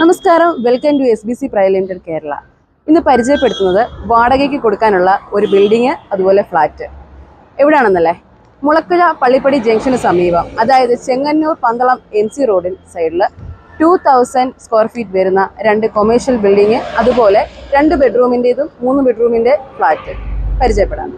നമസ്കാരം. Welcome to S B C private limited Kerala ഇന്ന് പരിചയപ്പെടുത്തുന്നത് വാടകയ്ക്ക് കൊടുക്കാനുള്ള ഒരു ബിൽഡിങ് അതുപോലെ ഫ്ലാറ്റ് എവിടെയാണെന്നല്ലേ മുളക്കുഴ പള്ളിപ്പടി ജംഗ്ഷന് സമീപം. അതായത് ചെങ്ങന്നൂർ പന്തളം എം സി റോഡിൽ സൈഡിൽ ടു തൗസൻഡ് സ്ക്വയർ ഫീറ്റ് വരുന്ന രണ്ട് കൊമേഴ്ഷ്യൽ ബിൽഡിങ് അതുപോലെ രണ്ട് ബെഡ്റൂമിന്റെതും മൂന്ന് ബെഡ്റൂമിന്റെ ഫ്ലാറ്റ് പരിചയപ്പെടാം.